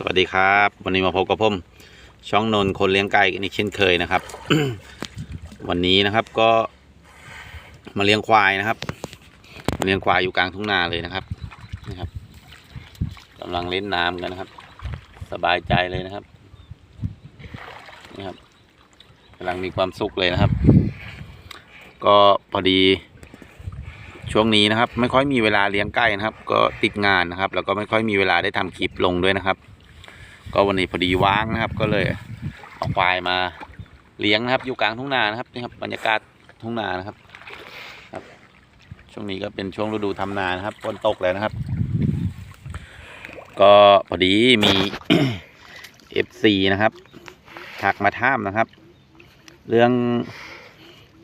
สวัสดีครับ วันนี้มาพบกับผมช่องนนท์คนเลี้ยงไก่กันอีกเช่นเคยนะครับ วันนี้นะครับก็มาเลี้ยงควายนะครับ เลี้ยงควายอยู่กลางทุ่งนาเลยนะครับนะครับกำลังเล่นน้ำกันนะครับ สบายใจเลยนะครับนี่ครับกำลังมีความสุขเลยนะครับ ก็พอดีช่วงนี้นะครับ ไม่ค่อยมีเวลาเลี้ยงไก่นะครับ ก็ติดงานนะครับ แล้วก็ไม่ค่อยมีเวลาได้ทำคลิปลงด้วยนะครับ ก็วันนี้พอดีว่างนะครับ ก็เลยเอาควายมาเลี้ยงนะครับ อยู่กลางทุ่งนานะครับนี่ครับบรรยากาศทุ่งนานะครับครับ ช่วงนี้ก็เป็นช่วงฤดูทำนานะครับฝนตกแล้วนะครับ ก็พอดีมี FC นะครับทักมาถามนะครับ เรื่อง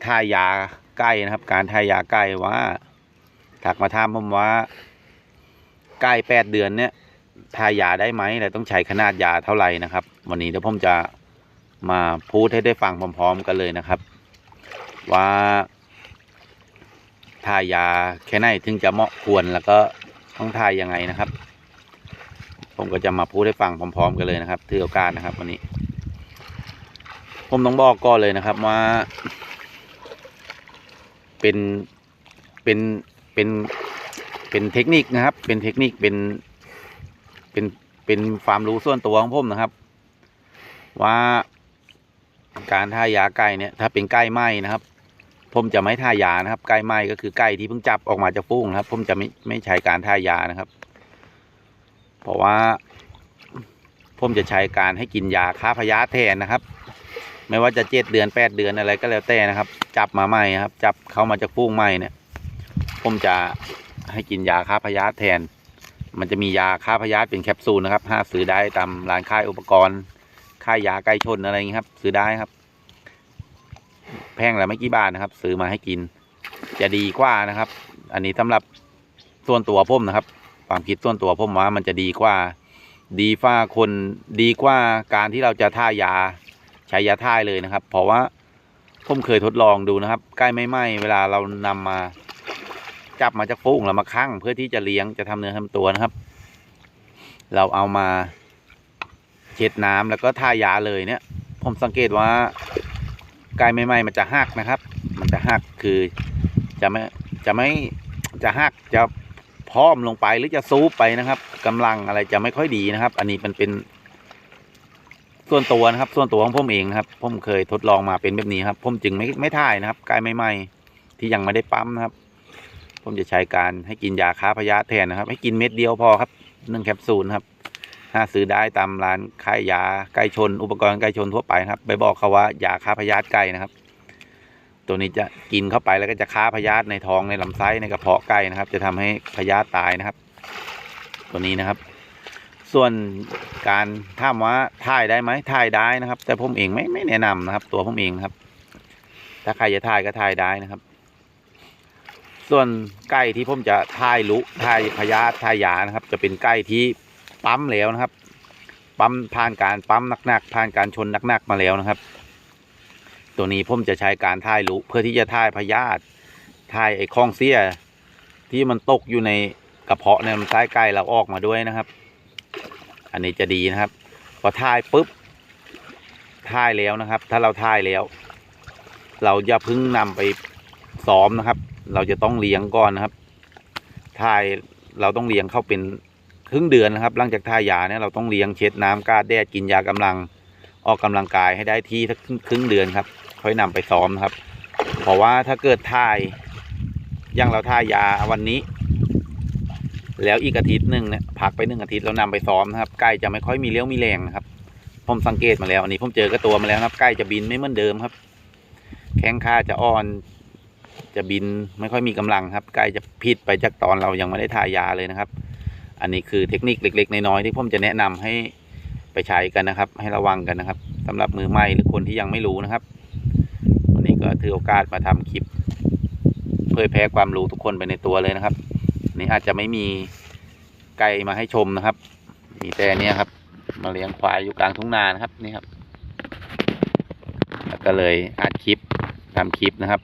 ทายาใกล้นะครับ การทายาใกล้ว่าทักมาถามผมว่าใกล้แปดเดือนเนี้ย ทายาได้ไหมและต้องใช้ขนาดยาเท่าไหร่นะครับ วันนี้เดี๋ยวผมจะมาพูดให้ได้ฟังพร้อม ๆ กันเลยนะครับ ว่าทายาแค่ไหนถึงจะเหมาะควรแล้วก็ต้องทายยังไงนะครับ ผมก็จะมาพูดให้ฟังพร้อม ๆ กันเลยนะครับถือโอกาสนะครับ วันนี้ ผมต้องบอกก่อนเลยนะครับว่า เป็นเป็นเป็นเป็นเทคนิคนะครับ เป็นเทคนิคเป็น เป็นเป็นความรู้ส่วนตัวของผมนะครับ ว่าการท่ายาไก่เนี่ย ถ้าเป็นไก่ไหมนะครับ ผมจะไม่ท่ายานะครับไก่ไหมก็คือไก่ที่เพิ่งจับออกมาจากฟูงนะครับ ผมจะไม่ไม่ใช้การท่ายานะครับ เพราะว่าผมจะใช้การให้กินยาฆ่าพยาธิแทนนะครับ ไม่ว่าจะเจ็ดเดือนแปดเดือนอะไรก็แล้วแต่นะครับ จับมาใหม่ครับ จับเข้ามาจากฟูงใหม่เนี่ย ผมจะให้กินยาฆ่าพยาธิแทน มันจะมียาฆ่าพยาธิเป็นแคปซูลนะครับหาซื้อได้ตามร้านค่ายอุปกรณ์ ค่ายยาไก่ชนอะไรอย่างนี้ครับ ซื้อได้ครับ แพงละไม่กี่บาทนะครับ ซื้อมาให้กิน จะดีกว่านะครับ อันนี้สำหรับส่วนตัวผมนะครับ ความคิดส่วนตัวผมว่ามันจะดีกว่า ดีฟ้าคนดีกว่าการที่เราจะท่ายาใช้ยาท่ายเลยนะครับ เพราะว่าผมเคยทดลองดูนะครับ ใกล้ไม่ไหมเวลาเรานำมา จับมาจากฟูงแล้วมาคั่งเพื่อที่จะเลี้ยงจะทำเนื้อทำตัวนะครับ เราเอามาเช็ดน้ำแล้วก็ทายาเลยเนี่ย ผมสังเกตว่าไก่ใหม่ๆมันจะหักนะครับ มันจะหักคือจะไม่จะไม่จะหักจะพร้อมลงไปหรือจะซูบไปนะครับกำลังอะไรจะไม่ค่อยดีนะครับ อันนี้มันเป็น ส่วนตัวนะครับ ส่วนตัวของผมเองนะครับ ผมเคยทดลองมาเป็นแบบนี้ครับ ผมจึงไม่ไม่ท่ายนะครับไก่ใหม่ ๆ ที่ยังไม่ได้ปั๊มนะครับ ผมจะใช้การให้กินยาฆ่าพยาธิแทนนะครับ ให้กินเม็ดเดียวพอครับหนึ่งแคปซูลครับหาซื้อได้ตามร้านขายยาไก่ชน อุปกรณ์ไก่ชนทั่วไปครับ ไปบอกเขาว่ายาฆ่าพยาธิไก่นะครับ ตัวนี้จะกินเข้าไปแล้วก็จะฆ่าพยาธิในท้องในลำไส้ในกระเพาะไก่นะครับ จะทำให้พยาธิตายนะครับ ตัวนี้นะครับ ส่วนการถามว่าถ่ายได้ไหมถ่ายได้นะครับ แต่ผมเองไม่ไม่แนะนำนะครับ ตัวผมเองครับ ถ้าใครจะถ่ายก็ถ่ายได้นะครับ ส่วนไก่ที่ผมจะท่ายลุท่ายพยาท่ายยานะครับ จะเป็นไก่ที่ปั๊มแล้วนะครับ ปั๊มผ่านการปั๊มหนักๆผ่านการชนหนักๆมาแล้วนะครับ ตัวนี้ผมจะใช้การท่ายลุเพื่อที่จะท่ายพยาธิท่ายไอ้คองเสียที่มันตกอยู่ในกระเพาะในลำไส้ไก่เราออกมาด้วยนะครับ อันนี้จะดีนะครับพอท่ายปุ๊บท่ายแล้วนะครับ ถ้าเราท่ายแล้ว เราอย่าพึ่งนำไปซ้อมนะครับ เราจะต้องเลี้ยงก่อนนะครับทายเราต้องเลี้ยงเข้าเป็นครึ่งเดือนนะครับ หลังจากทายาเนี่ยเราต้องเลี้ยงเช็ดน้ำกาดแดดกินยากำลังออกกำลังกายให้ได้ที่สักครึ่งเดือนครับ ค่อยนำไปซ้อมนะครับ เพราะว่าถ้าเกิดทายอย่างเราทายาวันนี้ แล้วอีกอาทิตย์หนึ่งเนี่ยพักไปหนึ่งอาทิตย์เรานำไปซ้อมนะครับไก่จะไม่ค่อยมีเลี้ยวมีแรงนะครับผมสังเกตมาแล้วอันนี้ผมเจอกระตัวมาแล้วนะครับไก่จะบินไม่เหมือนเดิมครับ แข้งขาจะอ่อน จะบินไม่ค่อยมีกำลังครับ ใกล้จะพิษไปจากตอนเรายังไม่ได้ทายาเลยนะครับ อันนี้คือเทคนิคเล็ก ๆ น้อยๆที่ผมจะแนะนำให้ไปใช้กันนะครับ ให้ระวังกันนะครับสำหรับมือใหม่หรือคนที่ยังไม่รู้นะครับ วันนี้ก็ถือโอกาสมาทำคลิป เผยแพร่ความรู้ทุกคนไปในตัวเลยนะครับนนี่อาจจะไม่มีไก่มาให้ชมนะครับ มีแต่เนี้ยครับ มาเลี้ยงควายอยู่กลางทุ่งนานะครับนี่ครับ แล้วก็เลยอัดคลิปทำคลิปนะครับ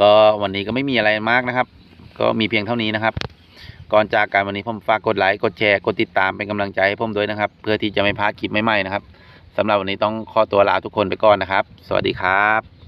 ก็วันนี้ก็ไม่มีอะไรมากนะครับ ก็มีเพียงเท่านี้นะครับ ก่อนจากกันวันนี้ผมฝากกดไลค์กดแชร์กดติดตามเป็นกำลังใจให้ผมด้วยนะครับ เพื่อที่จะไม่พลาดคลิปใหม่ๆนะครับสำหรับวันนี้ต้องขอตัวลาทุกคนไปก่อนนะครับ สวัสดีครับ